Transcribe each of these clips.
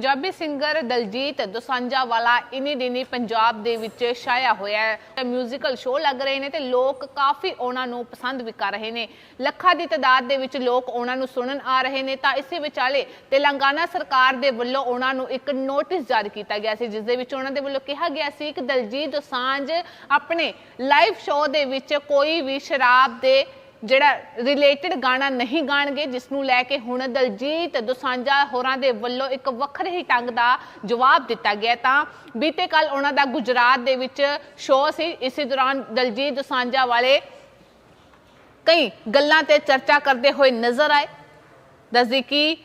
Punjabi singer Daljit ਦੋਸਾਂਝਾ ਵਾਲਾ ਇਨੀ ਦਿਨੀ ਪੰਜਾਬ ਦੇ ਵਿੱਚ ਛਾਇਆ ਹੋਇਆ ਹੈ। ਮਿਊਜ਼ੀਕਲ ਸ਼ੋਅ ਲੱਗ ਰਹੇ ਨੇ ਤੇ ਲੋਕ ਕਾਫੀ ਉਹਨਾਂ ਨੂੰ ਪਸੰਦ ਵੀ ਕਰ ਰਹੇ ਨੇ। ਲੱਖਾਂ ਦੀ ਤਾਦਾਦ ਦੇ ਵਿੱਚ ਲੋਕ ਉਹਨਾਂ ਨੂੰ ਸੁਣਨ ਆ ਰਹੇ ਨੇ ਤਾਂ ਇਸੇ ਵਿਚਾਲੇ ਤੇਲੰਗਾਨਾ ਸਰਕਾਰ ਦੇ ਵੱਲੋਂ ਉਹਨਾਂ ਨੂੰ ਇੱਕ ਨੋਟਿਸ ਜਾਰੀ ਕੀਤਾ ਗਿਆ ਸੀ ਜਿਸ ਦੇ ਵਿੱਚ ਉਹਨਾਂ ਦੇ ਵੱਲੋਂ ਕਿਹਾ ਗਿਆ ਸੀ ਕਿ ਦਲਜੀਤ ਦੋਸਾਂਝ ਆਪਣੇ ਲਾਈਵ ਸ਼ੋਅ ਦੇ ਵਿੱਚ ਕੋਈ ਵੀ ਸ਼ਰਾਬ ਦੇ ਜਿਹੜਾ ਰਿਲੇਟਡ ਗਾਣਾ ਨਹੀਂ ਗਾਣਗੇ ਜਿਸ ਨੂੰ ਲੈ ਕੇ ਹੁਣ ਦਲਜੀਤ ਦੋਸਾਂਝਾ ਹੋਰਾਂ ਦੇ ਵੱਲੋਂ ਇੱਕ ਵੱਖਰੇ ਹੀ ਢੰਗ ਦਾ ਜਵਾਬ ਦਿੱਤਾ ਗਿਆ ਤਾਂ ਬੀਤੇ ਕੱਲ ਉਹਨਾਂ ਦਾ ਗੁਜਰਾਤ ਦੇ ਵਿੱਚ ਸ਼ੋਅ ਸੀ। ਇਸੇ ਦੌਰਾਨ ਦਲਜੀਤ ਦੋਸਾਂਝਾ ਵਾਲੇ ਕਈ ਗੱਲਾਂ ਤੇ ਚਰਚਾ ਕਰਦੇ ਹੋਏ ਨਜ਼ਰ ਆਏ। ਦੱਸਦੀ ਕਿ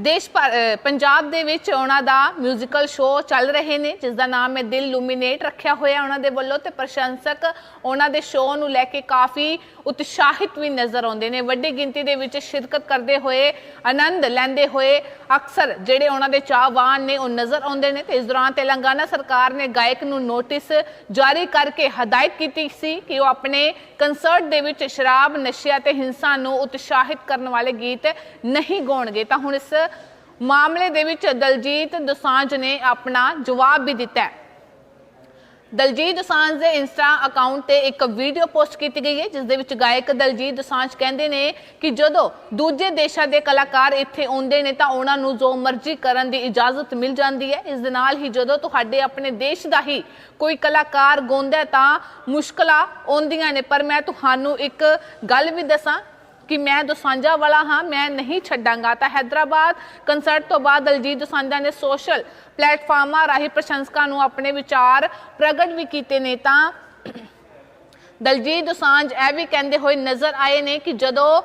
ਦੇਸ਼ ਭਰ- ਪੰਜਾਬ ਦੇ ਵਿੱਚ ਉਹਨਾਂ ਦਾ ਮਿਊਜ਼ੀਕਲ ਸ਼ੋਅ ਚੱਲ ਰਹੇ ਨੇ ਜਿਸ ਦਾ ਨਾਮ ਹੈ ਦਿਲ ਲੂਮੀਨੇਟ ਰੱਖਿਆ ਹੋਇਆ ਉਹਨਾਂ ਦੇ ਵੱਲੋਂ ਤੇ ਪ੍ਰਸ਼ੰਸਕ ਉਹਨਾਂ ਦੇ ਸ਼ੋਅ ਨੂੰ ਲੈ ਕੇ ਕਾਫੀ ਉਤਸ਼ਾਹਿਤ ਵੀ ਨਜ਼ਰ ਆਉਂਦੇ ਨੇ। ਵੱਡੀ ਗਿਣਤੀ ਦੇ ਵਿੱਚ ਸ਼ਿਰਕਤ ਕਰਦੇ ਹੋਏ, ਆਨੰਦ ਲੈਂਦੇ ਹੋਏ ਅਕਸਰ ਜਿਹੜੇ ਉਹਨਾਂ ਦੇ ਚਾਹਵਾਨ ਨੇ, ਉਹ ਨਜ਼ਰ ਆਉਂਦੇ ਨੇ ਤੇ ਇਸ ਦੌਰਾਨ ਤੇਲੰਗਾਨਾ ਸਰਕਾਰ ਨੇ ਗਾਇਕ ਨੂੰ ਨੋਟਿਸ ਜਾਰੀ ਕਰਕੇ ਹਦਾਇਤ ਕੀਤੀ ਸੀ ਕਿ ਉਹ ਆਪਣੇ ਕੰਸਰਟ ਦੇ ਵਿੱਚ ਸ਼ਰਾਬ, ਨਸ਼ਿਆਂ ਤੇ ਹਿੰਸਾ ਨੂੰ ਉਤਸ਼ਾਹਿਤ ਕਰਨ ਵਾਲੇ ਗੀਤ ਨਹੀਂ ਗਾਉਣਗੇ। ਤਾਂ ਹੁਣ ਇਸ ਮਾਮਲੇ ਦੇ ਵਿੱਚ ਦਲਜੀਤ ਦੋਸਾਂਝ ਨੇ ਆਪਣਾ ਜਵਾਬ ਵੀ ਦਿੱਤਾ ਹੈ। ਦਲਜੀਤ ਦੋਸਾਂਝ ਦੇ ਇੰਸਟਾ ਅਕਾਊਂਟ ਤੇ ਇੱਕ ਵੀਡੀਓ ਪੋਸਟ ਕੀਤੀ ਗਈ ਹੈ, ਜਿਸ ਦੇ ਵਿੱਚ ਗਾਇਕ ਦਲਜੀਤ ਦੋਸਾਂਝ ਕਹਿੰਦੇ ਨੇ ਕਿ ਜਦੋਂ ਦੂਜੇ ਦੇਸ਼ਾਂ ਦੇ ਕਲਾਕਾਰ ਇੱਥੇ ਆਉਂਦੇ ਨੇ ਤਾਂ ਉਹਨਾਂ ਨੂੰ ਜੋ ਮਰਜ਼ੀ ਕਰਨ ਦੀ ਇਜਾਜ਼ਤ ਮਿਲ ਜਾਂਦੀ ਹੈ। ਇਸ ਦੇ ਨਾਲ ਹੀ ਜਦੋਂ ਤੁਹਾਡੇ ਆਪਣੇ ਦੇਸ਼ ਦਾ ਹੀ ਕੋਈ ਕਲਾਕਾਰ ਗਾਉਂਦਾ ਤਾਂ ਮੁਸ਼ਕਲਾਂ ਆਉਂਦੀਆਂ ਨੇ। ਪਰ ਮੈਂ ਤੁਹਾਨੂੰ ਇੱਕ ਗੱਲ ਵੀ ਦੱਸਾਂ ਕਿ ਮੈਂ ਦੋਸਾਂਝਾ ਵਾਲਾ ਹਾਂ, ਮੈਂ ਨਹੀਂ ਛੱਡਾਂਗਾ। ਤਾਂ ਹੈਦਰਾਬਾਦ ਕੰਸਰਟ ਤੋਂ ਬਾਅਦ ਦਲਜੀਤ ਦੋਸਾਂਝਾ ਨੇ ਸੋਸ਼ਲ ਪਲੇਟਫਾਰਮਾਂ ਰਾਹੀਂ ਪ੍ਰਸ਼ੰਸਕਾਂ ਨੂੰ ਆਪਣੇ ਵਿਚਾਰ ਪ੍ਰਗਟ ਵੀ ਕੀਤੇ ਨੇ ਤਾਂ ਦਲਜੀਤ ਦੋਸਾਂਝ ਇਹ ਵੀ ਕਹਿੰਦੇ ਹੋਏ ਨਜ਼ਰ ਆਏ ਨੇ ਕਿ ਜਦੋਂ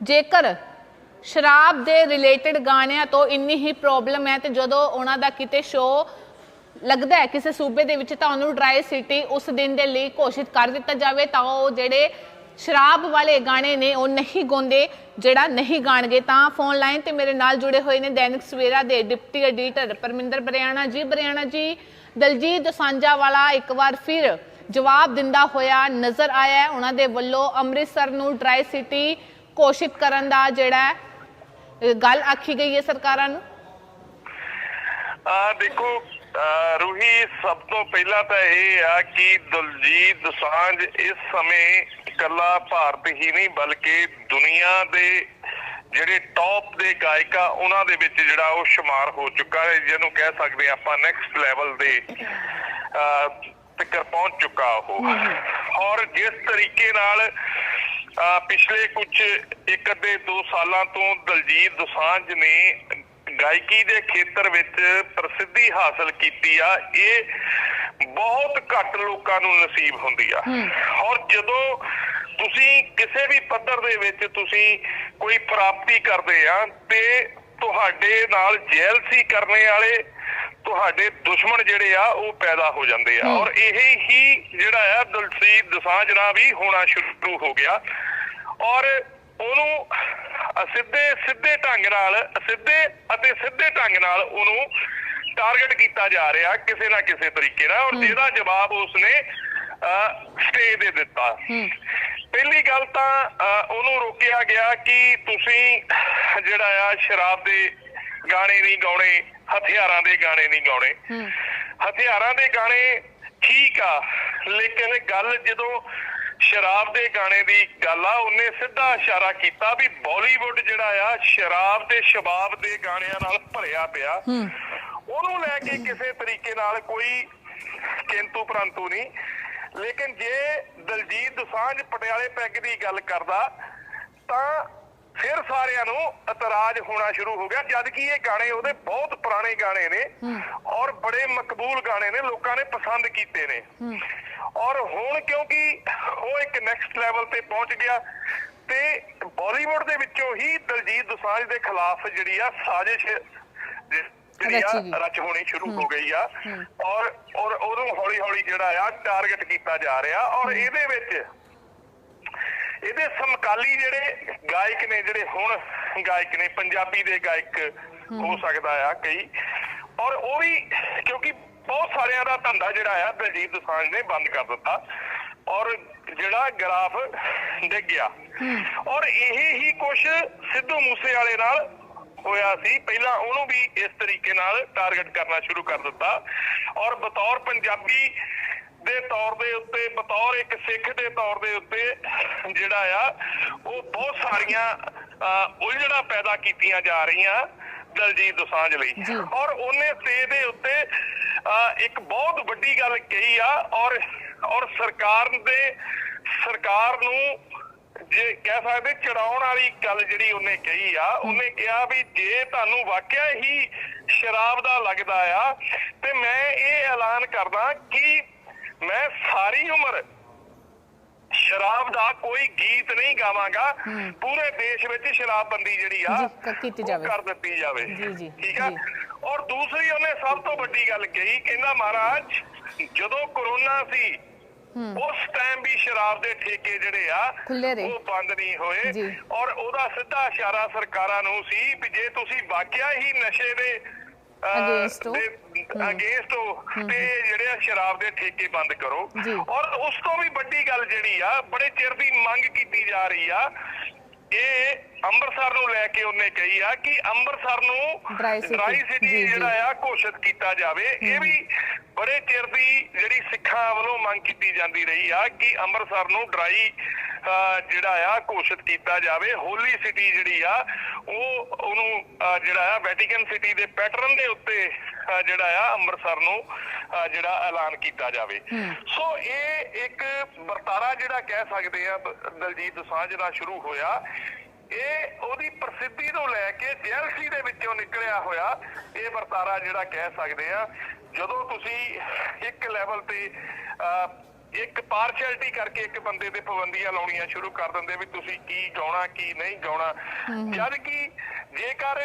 ਜੇਕਰ ਸ਼ਰਾਬ ਦੇ ਰਿਲੇਟਡ ਗਾਣਿਆਂ ਤੋਂ ਇੰਨੀ ਹੀ ਪ੍ਰੋਬਲਮ ਹੈ ਤੇ ਜਦੋਂ ਉਹਨਾਂ ਦਾ ਕਿਤੇ ਸ਼ੋਅ ਲੱਗਦਾ ਹੈ ਕਿਸੇ ਸੂਬੇ ਦੇ ਵਿੱਚ ਤਾਂ ਉਹਨੂੰ ਡਰਾਈ ਸਿਟੀ ਉਸ ਦਿਨ ਦੇ ਲਈ ਘੋਸ਼ਿਤ ਕਰ ਦਿੱਤਾ ਜਾਵੇ ਤਾਂ ਉਹ ਜਿਹੜੇ ਸ਼ਰਾਬ ਵਾਲੇ ਗਾਣੇ ਨੇ, ਉਹ ਨਹੀਂ ਗਾਉਂਦੇ। ਜਿਹੜਾ ਨਹੀਂ ਗਾਣਗੇ ਤਾਂ ਫੋਨ ਲਾਈਨ ਤੇ ਮੇਰੇ ਨਾਲ ਜੁੜੇ ਹੋਏ ਨੇ ਦੈਨਿਕ ਸਵੇਰਾ ਦੇ ਡਿਪਟੀ ਐਡੀਟਰ ਪਰਮਿੰਦਰ ਬਰਿਆਣਾ ਜੀ। ਬਰਿਆਣਾ ਜੀ, ਦਲਜੀਤ ਦੋਸਾਂਝਾ ਵਾਲਾ ਇੱਕ ਵਾਰ ਫਿਰ ਜਵਾਬ ਦਿੰਦਾ ਹੋਇਆ ਨਜ਼ਰ ਆਇਆ ਉਹਨਾਂ ਦੇ ਵੱਲੋਂ ਅੰਮ੍ਰਿਤਸਰ ਨੂੰ ਡਰਾਈ ਸਿਟੀ ਘੋਸ਼ਿਤ ਕਰਨ ਦਾ ਜਿਹੜਾ ਗੱਲ ਆਖੀ ਗਈ ਹੈ ਸਰਕਾਰਾਂ ਨੂੰ। ਆ ਦੇਖੋ ਰੂਹੀ ਸਭ ਤੋਂ ਪਹਿਲਾਂ ਤਾਂ ਇਹ ਆ ਕਿ ਦਲਜੀਤ ਦੋਸਾਂਝ ਇਸ ਸਮੇਂ ਇਕੱਲਾ ਭਾਰਤ ਹੀ ਨਹੀਂ ਬਲਕਿ ਦੁਨੀਆ ਦੇ ਜਿਹੜੇ ਟੌਪ ਦੇ ਗਾਇਕ ਆ ਉਹਨਾਂ ਦੇ ਵਿੱਚ ਜਿਹੜਾ ਉਹ ਸ਼ੁਮਾਰ ਹੋ ਚੁੱਕਾ ਹੈ ਜਿਹਨੂੰ ਕਹਿ ਸਕਦੇ ਆਪਾਂ ਨੈਕਸਟ ਲੈਵਲ ਦੇ ਤੱਕ ਪਹੁੰਚ ਚੁੱਕਾ ਉਹ। ਔਰ ਜਿਸ ਤਰੀਕੇ ਨਾਲ ਪਿਛਲੇ ਕੁਝ ਇੱਕ ਅੱਧੇ ਦੋ ਸਾਲਾਂ ਤੋਂ ਦਲਜੀਤ ਦੋਸਾਂਝ ਨੇ ਗਾਇਕੀ ਦੇ ਖੇਤਰ ਵਿੱਚ ਪ੍ਰਸਿੱਧੀ ਹਾਸਲ ਕੀਤੀ ਆ ਇਹ ਬਹੁਤ ਘੱਟ ਲੋਕਾਂ ਨੂੰ ਨਸੀਬ ਹੁੰਦੀ ਆ। ਔਰ ਜਦੋਂ ਤੁਸੀਂ ਕਿਸੇ ਵੀ ਪੱਧਰ ਦੇ ਵਿੱਚ ਤੁਸੀਂ ਕੋਈ ਪ੍ਰਾਪਤੀ ਕਰਦੇ ਆ ਤੇ ਤੁਹਾਡੇ ਨਾਲ ਜੈਲਸੀ ਕਰਨੇ ਵਾਲੇ ਤੁਹਾਡੇ ਦੁਸ਼ਮਣ ਜਿਹੜੇ ਆ ਉਹ ਪੈਦਾ ਹੋ ਜਾਂਦੇ ਆ। ਔਰ ਇਹ ਹੀ ਜਿਹੜਾ ਆ ਦਲਜੀਤ ਦੋਸਾਂਝ ਨਾਲ ਵੀ ਹੋਣਾ ਸ਼ੁਰੂ ਹੋ ਗਿਆ। ਔਰ ਉਹਨੂੰ ਸਿੱਧੇ ਸਿੱਧੇ ਢੰਗ ਨਾਲ ਸਿੱਧੇ ਅਤੇ ਸਿੱਧੇ ਢੰਗ ਨਾਲ ਉਹਨੂੰ ਟਾਰਗੇਟ ਕੀਤਾ ਜਾ ਰਿਹਾ ਕਿਸੇ ਨਾ ਕਿਸੇ ਤਰੀਕੇ ਨਾਲ। ਔਰ ਜਿਹਦਾ ਜਵਾਬ ਉਸਨੇ ਸਟੇ ਦੇ ਦਿੱਤਾ। ਪਹਿਲੀ ਗੱਲ ਤਾਂ ਉਹਨੂੰ ਰੋਕਿਆ ਗਿਆ ਕਿ ਤੁਸੀਂ ਜਿਹੜਾ ਆ ਸ਼ਰਾਬ ਦੇ ਗਾਣੇ ਨਹੀਂ ਗਾਉਣੇ ਹਥਿਆਰਾਂ ਦੇ ਗਾਣੇ ਨਹੀਂ ਗਾਉਣੇ। ਹਥਿਆਰਾਂ ਦੇ ਗਾਣੇ ਠੀਕ ਆ ਲੇਕਿਨ ਗੱਲ ਜਦੋਂ ਸ਼ਰਾਬ ਦੇ ਗਾਣੇ ਦੀ ਗੱਲ ਆ ਉਹਨੇ ਸਿੱਧਾ ਇਸ਼ਾਰਾ ਕੀਤਾ ਵੀ ਬਾਲੀਵੁੱਡ ਜਿਹੜਾ ਆ ਸ਼ਰਾਬ ਤੇ ਸ਼ਬਾਬ ਦੇ ਗਾਣਿਆਂ ਨਾਲ ਭਰਿਆ ਪਿਆ। ਉਹਨੂੰ ਲੈ ਕੇ ਕਿਸੇ ਤਰੀਕੇ ਨਾਲ ਕੋਈ ਕਿੰਤੂ ਪਰੰਤੂ ਨਹੀਂ। ਲੇਕਿਨ ਜੇ ਦਲਜੀਤ ਦੋਸਾਂਝ ਪਟਿਆਲੇ ਪੈਗ ਦੀ ਗੱਲ ਕਰਦਾ ਤਾਂ ਫਿਰ ਸਾਰਿਆਂ ਨੂੰ ਇਤਰਾਜ਼ ਹੋਣਾ ਸ਼ੁਰੂ ਹੋ ਗਿਆ ਜਦ ਕਿ ਇਹ ਗਾਣੇ ਉਹਦੇ ਬਹੁਤ ਪੁਰਾਣੇ ਗਾਣੇ ਨੇ ਔਰ ਬੜੇ ਮਕਬੂਲ ਗਾਣੇ ਨੇ ਲੋਕਾਂ ਨੇ ਪਸੰਦ ਕੀਤੇ ਨੇ। ਔਰ ਹੁਣ ਕਿਉਂਕਿ ਉਹ ਇੱਕ ਨੈਕਸਟ ਲੈਵਲ ਤੇ ਪਹੁੰਚ ਗਿਆ ਤੇ ਬਾਲੀਵੁੱਡ ਦੇ ਵਿੱਚੋਂ ਹੀ ਦਲਜੀਤ ਦੋਸਾਂਝ ਦੇ ਖਿਲਾਫ ਜਿਹੜੀ ਆ ਸਾਜ਼ਿਸ਼ ਜਿਹੜੀ। ਆ ਰਚ ਹੋਣੀ ਸ਼ੁਰੂ ਹੋ। ਗਈ ਆ। ਔਰ ਔਰ ਉਹਨੂੰ ਹੌਲੀ ਹੌਲੀ ਜਿਹੜਾ ਆ ਟਾਰਗੇਟ ਕੀਤਾ ਜਾ ਰਿਹਾ। ਔਰ ਇਹਦੇ ਵਿੱਚ ਇਹਦੇ ਸਮਕਾਲੀ ਜਿਹੜੇ ਗਾਇਕ ਨੇ ਜਿਹੜੇ ਹੁਣ ਗਾਇਕ ਨੇ ਪੰਜਾਬੀ ਦੇ ਗਾਇਕ ਹੋ। ਸਕਦਾ ਆ ਕਈ। ਔਰ ਉਹ ਵੀ ਕਿਉਂਕਿ ਬਹੁਤ ਸਾਰਿਆਂ ਦਾ ਧੰਦਾ ਜਿਹੜਾ ਆ ਦਲਜੀਤ ਦੋਸਾਂਝ ਨੇ ਬੰਦ ਕਰ ਦਿੱਤਾ। ਔਰ ਜਿਹੜਾ ਗ੍ਰਾਫ ਡਿੱਗ ਗਿਆ। ਔਰ ਇਹ ਹੀ ਕੁਝ ਸਿੱਧੂ ਮੂਸੇ ਵਾਲੇ ਨਾਲ ਹੋਇਆ ਸੀ। ਪਹਿਲਾਂ ਉਹਨੂੰ ਵੀ ਇਸ ਤਰੀਕੇ ਨਾਲ ਟਾਰਗੇਟ ਕਰਨਾ ਸ਼ੁਰੂ ਕਰ ਦਿੱਤਾ। ਔਰ ਬਤੌਰ ਪੰਜਾਬੀ ਦੇ ਤੌਰ ਦੇ ਉੱਤੇ ਬਤੌਰ ਇੱਕ ਸਿੱਖ ਦੇ ਤੌਰ ਦੇ ਉੱਤੇ ਜਿਹੜਾ ਆ ਉਹ ਬਹੁਤ ਸਾਰੀਆਂ ਉਲਝਣਾਂ ਪੈਦਾ ਕੀਤੀਆਂ ਜਾ ਰਹੀਆਂ ਦਲਜੀਤ ਦੋਸਾਂਝ ਲਈ। ਔਰ ਉਹਨੇ ਸਟੇਜ ਦੇ ਉੱਤੇ ਇੱਕ ਬਹੁਤ ਵੱਡੀ ਗੱਲ ਕਹੀ ਆ। ਔਰ ਔਰ ਸਰਕਾਰ ਦੇ ਸਰਕਾਰ ਨੂੰ ਜੇ ਕਹਿ ਸਕਦੇ ਚੜਾਉਣ ਵਾਲੀ ਗੱਲ ਜਿਹੜੀ ਉਹਨੇ ਕਹੀ ਆ ਉਹਨੇ ਕਿਹਾ ਵੀ ਜੇ ਤੁਹਾਨੂੰ ਵਾਕਿਆ ਹੀ ਸ਼ਰਾਬ ਦਾ ਲੱਗਦਾ ਆ ਤੇ ਮੈਂ ਇਹ ਐਲਾਨ ਕਰਦਾ ਕਿ ਮੈਂ ਸਾਰੀ ਉਮਰ ਸ਼ਰਾਬ ਦਾ ਕੋਈ ਗੀਤ ਨਹੀਂ ਗਾਵਾਂਗਾ। ਪੂਰੇ ਦੇਸ਼ ਵਿੱਚ ਸ਼ਰਾਬਬੰਦੀ ਜਿਹੜੀ ਆ ਕੀਤੀ ਜਾਵੇ। ਕਰ ਦਿੱਤੀ ਜਾਵੇ। ਜੀ, ਜੀ, ਠੀਕ ਆ। ਔਰ ਦੂਸਰੀ ਉਹਨੇ ਸਭ ਤੋਂ ਵੱਡੀ ਗੱਲ ਕਹੀ ਕਹਿੰਦਾ ਮਹਾਰਾਜ ਜਦੋਂ ਕਰੋਨਾ ਸੀ ਉਸ ਟਾਈਮ ਵੀ ਸ਼ਰਾਬ ਦੇ ਠੇਕੇ ਜਿਹੜੇ ਆ ਖੁੱਲੇ ਰਹੇ। ਉਹ ਬੰਦ ਨਹੀਂ ਹੋਏ ਜੀ। ਔਰ ਉਹਦਾ ਸਿੱਧਾ ਇਸ਼ਾਰਾ ਸਰਕਾਰਾਂ ਨੂੰ ਸੀ ਵੀ ਜੇ ਤੁਸੀਂ ਵਾਕਿਆ ਹੀ ਨਸ਼ੇ ਦੇ Against ਹੋ। ਅਗੇਂਸਟ ਹੋ ਤੇ ਜਿਹੜੇ ਆ ਸ਼ਰਾਬ ਦੇ ਠੇਕੇ ਬੰਦ ਕਰੋ ਜੀ। ਔਰ ਉਸ ਤੋਂ ਵੀ ਵੱਡੀ ਗੱਲ ਜਿਹੜੀ ਆ ਬੜੇ ਚਿਰ ਦੀ ਮੰਗ ਕੀਤੀ ਜਾ ਰਹੀ ਆ ਇਹ ਅੰਮ੍ਰਿਤਸਰ ਨੂੰ ਲੈ ਕੇ ਉਹਨੇ ਕਹੀ ਆ ਕਿ ਅੰਮ੍ਰਿਤਸਰ ਨੂੰ ਡਰਾਈ ਸਿਟੀ। ਜਿਹੜਾ ਆ ਘੋਸ਼ਿਤ ਕੀਤਾ ਜਾਵੇ। ਇਹ ਵੀ ਬੜੇ ਚਿਰ ਦੀ ਜਿਹੜੀ ਸਿੱਖਾਂ ਵੱਲੋਂ ਮੰਗ ਕੀਤੀ ਜਾਂਦੀ ਰਹੀ ਆ ਕਿ ਅੰਮ੍ਰਿਤਸਰ ਨੂੰ ਡਰਾਈ ਜਿਹੜਾ ਆ ਘੋਸ਼ਿਤ ਕੀਤਾ ਜਾਵੇ। ਹੋਲੀ ਸਿਟੀ ਜਿਹੜੀ ਆ ਉਹ ਉਹਨੂੰ ਜਿਹੜਾ ਆ ਵੈਟੀਕਨ ਸਿਟੀ ਦੇ ਪੈਟਰਨ ਦੇ ਉੱਤੇ ਜਿਹੜਾ ਆ ਅੰਮ੍ਰਿਤਸਰ ਨੂੰ ਜਿਹੜਾ ਐਲਾਨ ਕੀਤਾ ਜਾਵੇ। ਸੋ ਇਹ ਇੱਕ ਵਰਤਾਰਾ ਜਿਹੜਾ ਕਹਿ ਸਕਦੇ ਆ ਦਲਜੀਤ ਦੋਸਾਂਝ ਦਾ ਸ਼ੁਰੂ ਹੋਇਆ। ਇਹ ਉਹਦੀ ਪ੍ਰਸਿੱਧੀ ਨੂੰ ਲੈ ਕੇ ਜੈਲਸੀ ਦੇ ਵਿੱਚੋਂ ਨਿਕਲਿਆ ਹੋਇਆ ਇਹ ਵਰਤਾਰਾ ਜਿਹੜਾ ਕਹਿ ਸਕਦੇ ਆ। ਜਦੋਂ ਤੁਸੀਂ ਇੱਕ ਲੈਵਲ ਤੇ ਇੱਕ ਪਾਰਸ਼ੈਲਿਟੀ ਕਰਕੇ ਇੱਕ ਬੰਦੇ ਦੇ ਪਾਬੰਦੀਆਂ ਲਾਉਣੀਆਂ ਸ਼ੁਰੂ ਕਰ ਦਿੰਦੇ ਵੀ ਤੁਸੀਂ ਕੀ ਗਾਉਣਾ ਕੀ ਨਹੀਂ ਗਾਉਣਾ ਜਦ ਕਿ ਜੇਕਰ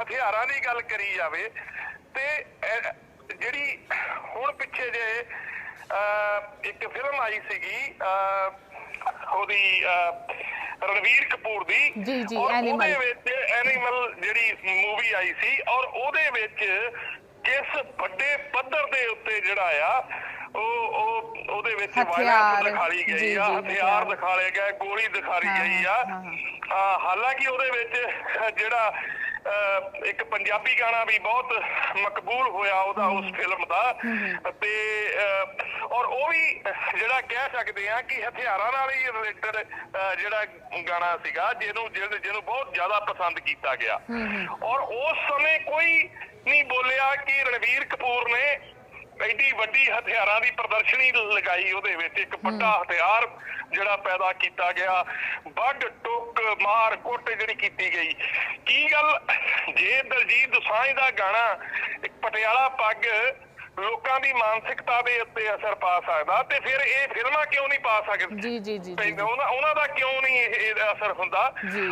ਹਥਿਆਰਾਂ ਦੀ ਗੱਲ ਕਰੀ ਜਾਵੇ ਤੇ ਜਿਹੜੀ ਹੁਣ ਪਿੱਛੇ ਜੇ ਇੱਕ ਫਿਲਮ ਆਈ ਸੀਗੀ ਉਹਦੀ ਰਣਵੀਰ ਕਪੂਰ ਦੀ। ਜੀ, ਵਿੱਚ ਐਨੀਮਲ ਜਿਹੜੀ ਮੂਵੀ ਆਈ ਸੀ ਔਰ ਉਹਦੇ ਵਿੱਚ ਕਿਸ ਵੱਡੇ ਪੱਧਰ ਦੇ ਉੱਤੇ ਜਿਹੜਾ ਆ ਉਹ ਉਹ ਉਹਦੇ ਵਿੱਚ ਵਾਇਲੈਂਸ ਦਿਖਾਈ ਗਈ ਆ ਹਥਿਆਰ। ਦਿਖਾਲੇ ਗਏ ਗੋਲੀ ਦਿਖਾਈ ਗਈ ਆ। ਹਾਲਾਂਕਿ ਉਹਦੇ ਵਿੱਚ ਜਿਹੜਾ ਇੱਕ ਪੰਜਾਬੀ ਗਾਣਾ ਵੀ ਬਹੁਤ ਮਕਬੂਲ ਹੋਇਆ ਉਹਦਾ ਉਸ ਫਿਲਮ ਦਾ। ਤੇ ਔਰ ਉਹ ਵੀ ਜਿਹੜਾ ਕਹਿ ਸਕਦੇ ਆ ਕਿ ਹਥਿਆਰਾਂ ਨਾਲ ਹੀ ਰਿਲੇਟਡ ਜਿਹੜਾ ਗਾਣਾ ਸੀਗਾ ਜਿਹਨੂੰ ਜਿਹਨੂੰ ਬਹੁਤ ਜ਼ਿਆਦਾ ਪਸੰਦ ਕੀਤਾ ਗਿਆ। ਔਰ ਉਸ ਸਮੇਂ ਕੋਈ ਨਹੀਂ ਬੋਲਿਆ ਕਿ ਰਣਵੀਰ ਕਪੂਰ ਨੇ ਐਡੀ ਵੱਡੀ ਹਥਿਆਰਾਂ ਦੀ ਪ੍ਰਦਰਸ਼ਨੀ ਲਗਾਈ ਉਹਦੇ ਵਿੱਚ ਇੱਕ ਵੱਡਾ ਹਥਿਆਰ ਜਿਹੜਾ ਪੈਦਾ ਕੀਤਾ ਗਿਆ। ਵੱਡ ਟੁੱਕ ਮਾਰ ਕੁੱਟ ਜਿਹੜੀ ਕੀਤੀ ਗਈ। ਕੀ ਗੱਲ? ਜੇ ਦਲਜੀਤ ਦੋਸਾਂਝ ਦਾ ਗਾਣਾ ਇੱਕ ਪਟਿਆਲਾ ਪੱਗ ਲੋਕਾਂ ਦੀ ਮਾਨਸਿਕਤਾ ਦੇ ਉੱਤੇ ਅਸਰ ਪਾ ਸਕਦਾ ਤੇ ਫਿਰ ਇਹ ਫਿਲਮਾਂ ਕਿਉਂ ਨਹੀਂ ਪਾ ਸਕਦੇ? ਜੀ ਜੀ ਜੀ ਉਹਨਾਂ ਦਾ ਕਿਉਂ ਨਹੀਂ ਇਹ ਅਸਰ ਹੁੰਦਾ।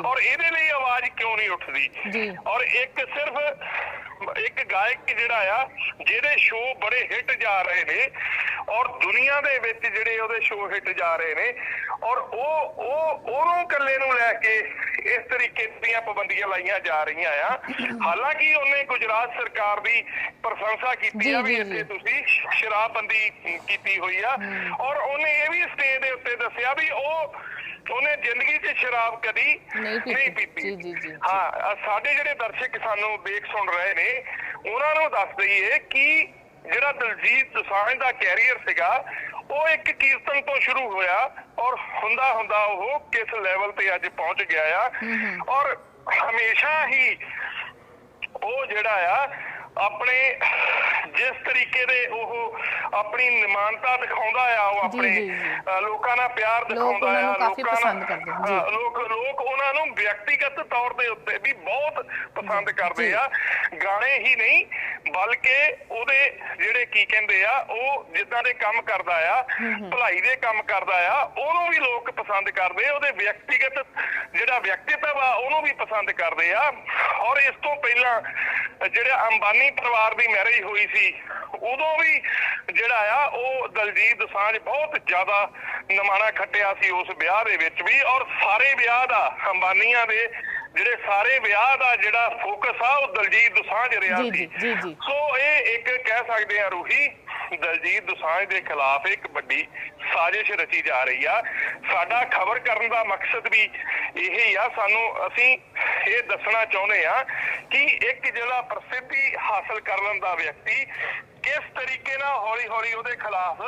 ਔਰ ਇਹਦੇ ਲਈ ਆਵਾਜ਼ ਕਿਉਂ ਨਹੀਂ ਉੱਠਦੀ। ਔਰ ਇੱਕ ਸਿਰਫ ਇੱਕ ਗਾਇਕ ਜਿਹੜਾ ਆ ਜਿਹਦੇ ਸ਼ੋਅ ਬੜੇ ਹਿੱਟ ਜਾ ਰਹੇ ਨੇ ਔਰ ਦੁਨੀਆ ਦੇ ਵਿੱਚ ਜਿਹੜੇ ਉਹਦੇ ਸ਼ੋਅ ਹਿੱਟ ਜਾ ਰਹੇ ਨੇ ਔਰ ਉਹ ਉਹ ਉਹਨੂੰ ਇਕੱਲੇ ਨੂੰ ਲੈ ਕੇ ਇਸ ਤਰੀਕੇ ਦੀਆਂ ਪਾਬੰਦੀਆਂ ਲਾਈਆਂ ਜਾ ਰਹੀਆਂ ਆ ਹਾਲਾਂਕਿ ਉਹਨੇ ਗੁਜਰਾਤ ਸਰਕਾਰ ਦੀ ਪ੍ਰਸ਼ੰਸਾ ਕੀਤੀ ਆ ਵੀ ਇੱਥੇ। ਤੁਸੀਂ ਸ਼ਰਾਬਬੰਦੀ ਕੀਤੀ ਹੋਈ ਆ ਔਰ ਉਹਨੇ ਇਹ ਵੀ ਸਟੇਜ ਦੇ ਉੱਤੇ ਦੱਸਿਆ ਵੀ ਉਹ ਉਹਨੇ ਜ਼ਿੰਦਗੀ 'ਚ ਸ਼ਰਾਬ ਕਦੀ ਨਹੀਂ ਪੀਤੀ। ਨਹੀਂ ਪੀਤੀ ਜੀ, ਜੀ, ਜੀ, ਜੀ। ਹਾਂ ਅ, ਸਾਡੇ ਜਿਹੜੇ ਦਰਸ਼ਕ ਸਾਨੂੰ ਦੇਖ ਸੁਣ ਰਹੇ ਨੇ ਉਹਨਾਂ ਨੂੰ ਦੱਸ ਦਈਏ ਕਿ ਜਿਹੜਾ ਦਲਜੀਤ ਦੋਸਾਂਝ ਦਾ ਕੈਰੀਅਰ ਸੀਗਾ ਉਹ ਇੱਕ ਕੀਰਤਨ ਤੋਂ ਸ਼ੁਰੂ ਹੋਇਆ ਔਰ ਹੁੰਦਾ ਹੁੰਦਾ ਉਹ ਕਿਸ ਲੈਵਲ ਤੇ ਅੱਜ ਪਹੁੰਚ ਗਿਆ ਆ ਔਰ ਹਮੇਸ਼ਾ ਹੀ ਉਹ ਜਿਹੜਾ ਆ ਆਪਣੇ ਆਪਣੀ ਨਿਮਾਨਤਾ ਦਿਖਾਉਂਦਾ ਆ ਉਹ ਆਪਣੇ ਲੋਕਾਂ ਨਾਲ ਪਿਆਰ ਦਿਖਾਉਂਦਾ ਆ ਕਾਫੀ ਲੋਕਾਂ ਨਾਲ ਲੋਕ ਲੋਕ ਉਹਨਾਂ ਨੂੰ ਵਿਅਕਤੀਗਤ ਤੌਰ ਦੇ ਉੱਤੇ ਵੀ ਬਹੁਤ ਪਸੰਦ ਕਰਦੇ। ਆ। ਗਾਣੇ ਹੀ ਨਹੀਂ ਬਲਕਿ ਉਹਦੇ ਜਿਹੜੇ ਕੀ ਕਹਿੰਦੇ ਆ ਉਹ ਜਿੱਦਾਂ ਦੇ ਕੰਮ ਕਰਦਾ ਆ ਭਲਾਈ ਦੇ ਕੰਮ ਕਰਦਾ ਆ ਉਹਨੂੰ ਵੀ ਲੋਕ ਪਸੰਦ ਕਰਦੇ ਉਹਦੇ ਵਿਅਕਤੀਗਤ ਜਿਹੜਾ ਵਿਅਕਤੀਤਵ ਆ ਉਹਨੂੰ ਵੀ ਪਸੰਦ ਕਰਦੇ ਆ। ਔਰ ਇਸ ਤੋਂ ਪਹਿਲਾਂ ਜਿਹੜਾ ਅੰਬਾਨੀ ਪਰਿਵਾਰ ਦੀ ਮੈਰਿਜ ਹੋਈ ਸੀ ਉਦੋਂ ਵੀ ਜਿਹੜਾ ਆ ਉਹ ਦਲਜੀਤ ਦੋਸਾਂਝ ਬਹੁਤ ਜ਼ਿਆਦਾ ਨਮਾਣਾ ਖੱਟਿਆ ਸੀ ਉਸ ਵਿਆਹ ਦੇ ਵਿੱਚ ਵੀ ਔਰ ਸਾਰੇ ਵਿਆਹ ਦਾ ਅੰਬਾਨੀਆਂ ਦੇ ਜਿਹੜੇ ਸਾਰੇ ਵਿਆਹ ਦਾ ਜਿਹੜਾ ਫੋਕਸ ਆ ਉਹ ਦਲਜੀਤ ਦੋਸਾਂਝ ਰਿਹਾ ਜੀ, ਸੀ ਜੀ, ਜੀ, ਜੀ। ਸੋ ਇਹ ਇੱਕ ਕਹਿ ਸਕਦੇ ਆ ਰੂਹੀ ਦਲਜੀਤ ਦੋਸਾਂਝ ਦੇ ਖਿਲਾਫ ਇੱਕ ਵੱਡੀ ਸਾਜ਼ਿਸ਼ ਰਚੀ ਜਾ ਰਹੀ ਆ ਸਾਡਾ ਖਬਰ ਕਰਨ ਦਾ ਮਕਸਦ ਵੀ ਇਹ ਹੀ ਆ ਸਾਨੂੰ ਅਸੀਂ ਇਹ ਦੱਸਣਾ ਚਾਹੁੰਦੇ ਆ ਕਿ ਇੱਕ ਜਿਹੜਾ ਪ੍ਰਸਿੱਧੀ ਹਾਸਲ ਕਰਨ ਦਾ ਵਿਅਕਤੀ ਕਿਸ ਤਰੀਕੇ ਨਾਲ ਹੌਲੀ ਹੌਲੀ ਉਹਦੇ ਖਿਲਾਫ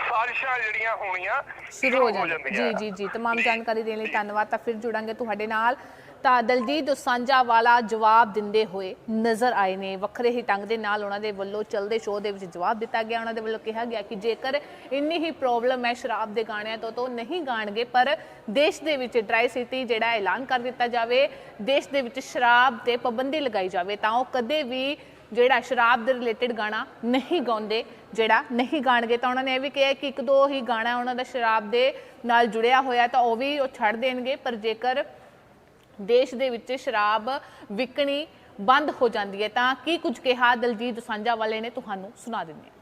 ਸਾਜ਼ਿਸ਼ਾਂ ਜਿਹੜੀਆਂ ਹੋਣੀਆਂ ਸ਼ੁਰੂ ਹੋ ਜਾਂਦੀ ਜਾਂਦੀਆਂ ਜੀ ਜੀ ਜੀ तमाम ਜਾਣਕਾਰੀ ਦੇਣ ਲਈ ਧੰਨਵਾਦ ਤਾਂ ਫਿਰ ਜੁੜਾਂਗੇ ਤੁਹਾਡੇ ਨਾਲ ਤਾਂ ਦਲਜੀਤ ਦੋਸਾਂਝਾ ਵਾਲਾ ਜਵਾਬ ਦਿੰਦੇ ਹੋਏ ਨਜ਼ਰ ਆਏ ਨੇ। ਵੱਖਰੇ ਹੀ ਢੰਗ ਦੇ ਨਾਲ ਉਹਨਾਂ ਦੇ ਵੱਲੋਂ ਚੱਲਦੇ ਸ਼ੋਅ ਦੇ ਵਿੱਚ ਜਵਾਬ ਦਿੱਤਾ ਗਿਆ। ਉਹਨਾਂ ਦੇ ਵੱਲੋਂ ਕਿਹਾ ਗਿਆ ਕਿ ਜੇਕਰ ਇੰਨੀ ਹੀ ਪ੍ਰੋਬਲਮ ਹੈ ਸ਼ਰਾਬ ਦੇ ਗਾਣਿਆਂ ਤੋਂ, ਤਾਂ ਉਹ ਨਹੀਂ ਗਾਣਗੇ, ਪਰ ਦੇਸ਼ ਦੇ ਵਿੱਚ ਡਰਾਈ ਸਿਟੀ ਜਿਹੜਾ ਐਲਾਨ ਕਰ ਦਿੱਤਾ ਜਾਵੇ, ਦੇਸ਼ ਦੇ ਵਿੱਚ ਸ਼ਰਾਬ ਤੇ ਪਾਬੰਦੀ ਲਗਾਈ ਜਾਵੇ, ਤਾਂ ਉਹ ਕਦੇ ਵੀ ਜਿਹੜਾ ਸ਼ਰਾਬ ਦੇ ਰਿਲੇਟਡ ਗਾਣਾ ਨਹੀਂ ਗਾਉਂਦੇ, ਜਿਹੜਾ ਨਹੀਂ ਗਾਣਗੇ। ਤਾਂ ਉਹਨਾਂ ਨੇ ਇਹ ਵੀ ਕਿਹਾ ਕਿ ਇੱਕ ਦੋ ਹੀ ਗਾਣਾ ਉਹਨਾਂ ਦਾ ਸ਼ਰਾਬ ਦੇ ਨਾਲ ਜੁੜਿਆ ਹੋਇਆ, ਤਾਂ ਉਹ ਵੀ ਉਹ ਛੱਡ ਦੇਣਗੇ। ਪਰ ਜੇਕਰ ਦੇਸ਼ ਦੇ ਵਿੱਚ ਸ਼ਰਾਬ ਵਿਕਣੀ ਬੰਦ ਹੋ ਜਾਂਦੀ ਹੈ ਤਾਂ ਕੀ ਕੁਝ ਕਿਹਾ ਦਲਜੀਤ ਦੋਸਾਂਝਾ ਵਾਲੇ ਨੇ ਤੁਹਾਨੂੰ ਸੁਣਾ ਦਿੰਦੇ ਹਾਂ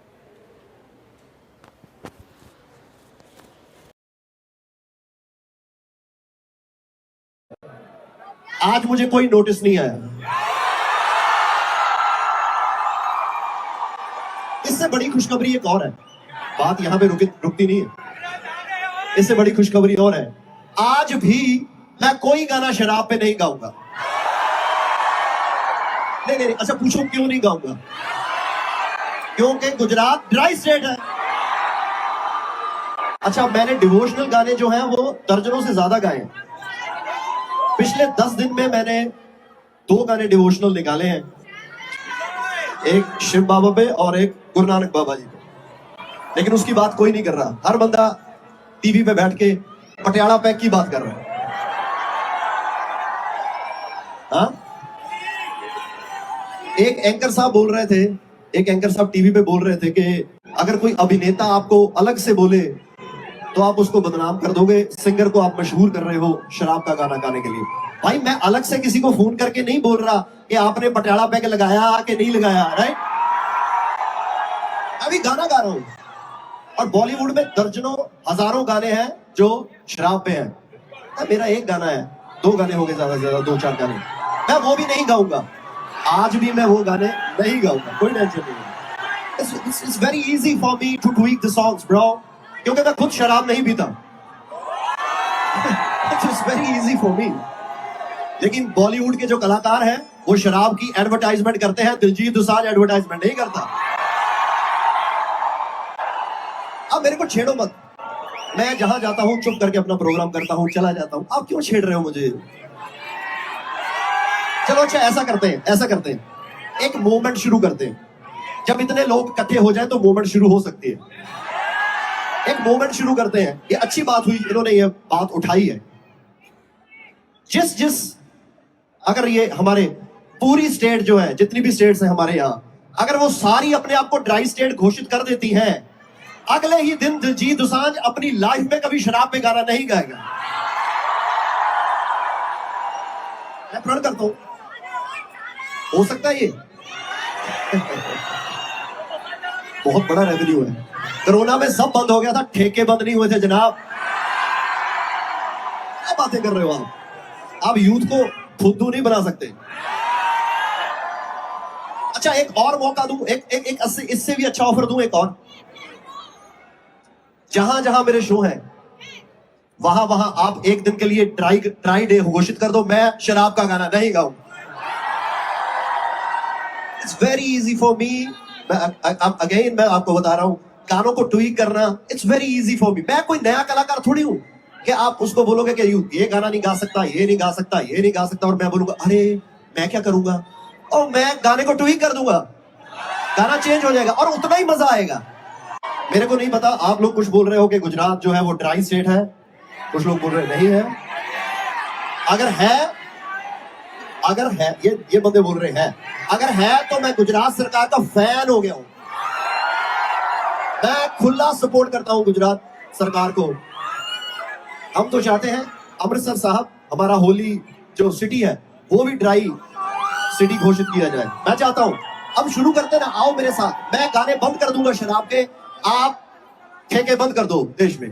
आज मुझे कोई नोटिस नहीं आया इससे बड़ी खुशखबरी एक और है बात यहां पे रुकी रुकती नहीं है इससे बड़ी खुशखबरी और है आज भी मैं कोई गाना शराब पे नहीं गाऊँगा। नहीं नहीं अच्छा पूछो, क्यों नहीं गाऊँगा? क्योंकि गुजरात ड्राई स्टेट है। अच्छा मैंने डिवोशनल गाने जो हैं, वो दर्जनों से ज़्यादा गाए पिछले दस दिन में मैंने दो गाने डिवोशनल निकाले हैं। एक शिव बाबा पे और एक गुरु नानक बाबा जी पे। लेकिन उसकी बात कोई नहीं कर रहा। हर बंदा टीवी पे बैठ के पटियाला पैक की बात कर रहा है। हाँ? एक एंकर साहब बोल रहे थे, एक एंकर साहब टीवी पे बोल रहे थे कि अगर कोई अभिनेता आपको अलग से बोले तो आप उसको बदनाम कर दोगे सिंगर को आप मशहूर कर रहे हो शराब का गाना गाने के लिए। भाई, मैं अलग से किसी को फ़ोन करके नहीं बोल रहा कि आपने पटियाला पैक लगाया कि नहीं लगाया राइट अभी गाना गा रहा हूँ। और बॉलीवुड में दर्जनों, हज़ारों गाने हैं जो शराब पे हैं। मेरा एक गाना है, दो गाने हो गए ज़्यादा से ज़्यादा, दो चार गाने। मैं वो भी नहीं गाऊँगा। आज भी मैं वो गाने नहीं गाऊँगा। कोई टेंशन नहीं it's, it's very easy for me to tweak the songs, क्योंकि मैं खुद शराब नहीं पीता। It's very easy for me. लेकिन बॉलीवुड के जो कलाकार हैं वो शराब की एडवर्टाइजमेंट करते हैं दिलजीत दोसांझ एडवर्टाइजमेंट नहीं करता। अब मेरे को छेड़ो मत। मैं जहाँ जाता हूँ चुप करके अपना प्रोग्राम करता हूँ चला जाता हूँ। आप क्यों छेड़ रहे हो मुझे? चलो अच्छा ऐसा करते हैं, ऐसा करते हैं। एक मूवमेंट शुरू करते हैं। जब इतने लोग इकट्ठे हो जाए तो मूवमेंट शुरू हो सकती है। एक मूवमेंट शुरू करते हैं। ये अच्छी बात हुई, इन्होंने ये बात उठाई है। जिस जिस, अगर ये हमारे पूरी स्टेट जो है, जितनी भी स्टेट्स हैं हमारे यहाँ, अगर वो सारी अपने आप को ड्राई स्टेट घोषित कर देती हैं, अगले ही दिन दिलजीत दोसांझ अपनी लाइफ में कभी शराब पे गाना नहीं गाएगा। मैं प्रण करता हूँ। हो सकता है ये? बहुत बड़ा रेवेन्यू है। कोरोना में सब बंद हो गया था ठेके बंद नहीं हुए थे जनाब। क्या बातें कर रहे हो आप? आप यूथ को फुद्दू नहीं बना सकते। अच्छा एक और मौका दूँ एक एक, एक इससे इससे भी अच्छा ऑफ़र दूँ एक और। जहाँ जहाँ मेरे शो हैं वहाँ वहाँ आप एक दिन के लिए ट्राई ट्राई डे घोषित कर दो। मैं शराब का गाना नहीं गाऊं it's very easy for me again मैं आपको बता रहा हूँ गानों को ट्वीक करना it's very easy for me मैं कोई नया कलाकार थोड़ी हूँ कि आप उसको बोलोगे कि यू, ये गाना नहीं गा सकता, ये नहीं गा सकता, ये नहीं गा सकता और मैं बोलूँगा, अरे, मैं क्या करूँगा? और मैं गाने को ट्वीक कर दूँगा। गाना चेंज हो जाएगा और उतना ही मज़ा आएगा। मेरे को नहीं पता, आप लोग कुछ बोल रहे हो कि गुजरात जो है वो ड्राई स्टेट है, कुछ लोग बोल रहे नहीं है। अगर है अगर है, ये ये बंदे बोल रहे हैं, अगर है तो मैं गुजरात सरकार का फ़ैन हो गया हूँ। मैं खुला सपोर्ट करता हूँ गुजरात सरकार को। हम तो चाहते हैं अमृतसर साहब, हमारा होली जो सिटी है, वो भी ड्राई सिटी घोषित किया जाए। मैं चाहता हूँ, अब शुरू करते ना, आओ मेरे साथ। मैं गाने बंद कर दूँगा शराब के। आप ठेके बंद कर दो देश में।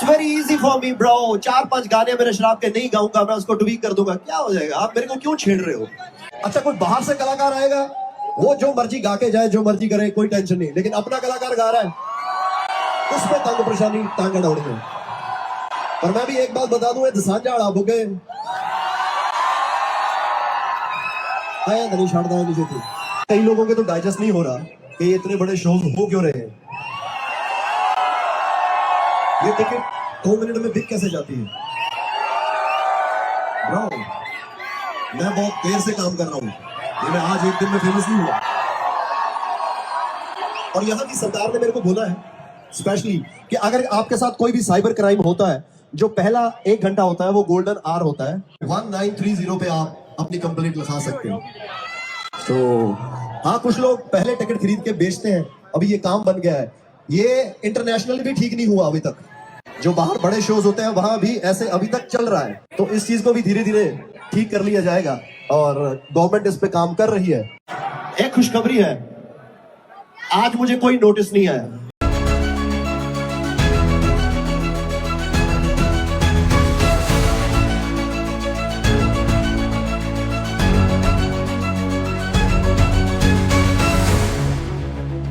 It's very easy for me bro चार पाँच गाने मेरे शराब के नहीं गाऊँगा, मैं उसको ट्वीट कर दूँगा। क्या हो जाएगा? आप मेरे को क्यों छेड़ रहे हो? अच्छा कोई बाहर से कलाकार आएगा, वो जो मर्ज़ी गा के जाए, जो मर्ज़ी करे, कोई टेंशन नहीं। लेकिन अपना कलाकार गा रहा है उसमें तंग परेशानी टांग अड़ाउनी है। पर मैं भी एक बात बता दूँ, ये दसांजा अड़ा बुके आया नहीं छाड़ता है तू कई लोगों के तो डाइजेस्ट नहीं हो रहा कि इतने बड़े शोज़ हो क्यों रहे हैं? ये टिकट दो मिनट में बिक कैसे जाती है? मैं बहुत देर से काम कर रहा हूँ। मैं आज एक दिन में फ़ेमस नहीं हुआ। और यहाँ की सरकार ने मेरे को बोला है स्पेशली कि अगर आपके साथ कोई भी साइबर क्राइम होता है, जो पहला एक घंटा होता है, वो गोल्डन आर होता है 1930 पे आप अपनी कंप्लेंट लिखा सकते हो। तो हाँ कुछ लोग पहले टिकट खरीद के बेचते हैं, अभी ये काम बन गया है। ये इंटरनेशनल भी ठीक नहीं हुआ अभी तक। जो बाहर बड़े शोज़ होते हैं, वहाँ भी ऐसे अभी तक चल रहा है। तो इस चीज़ को भी धीरे धीरे ठीक कर लिया जाएगा और गवर्नमेंट इस पे काम कर रही है। एक खुशखबरी है। आज मुझे कोई नोटिस नहीं आया।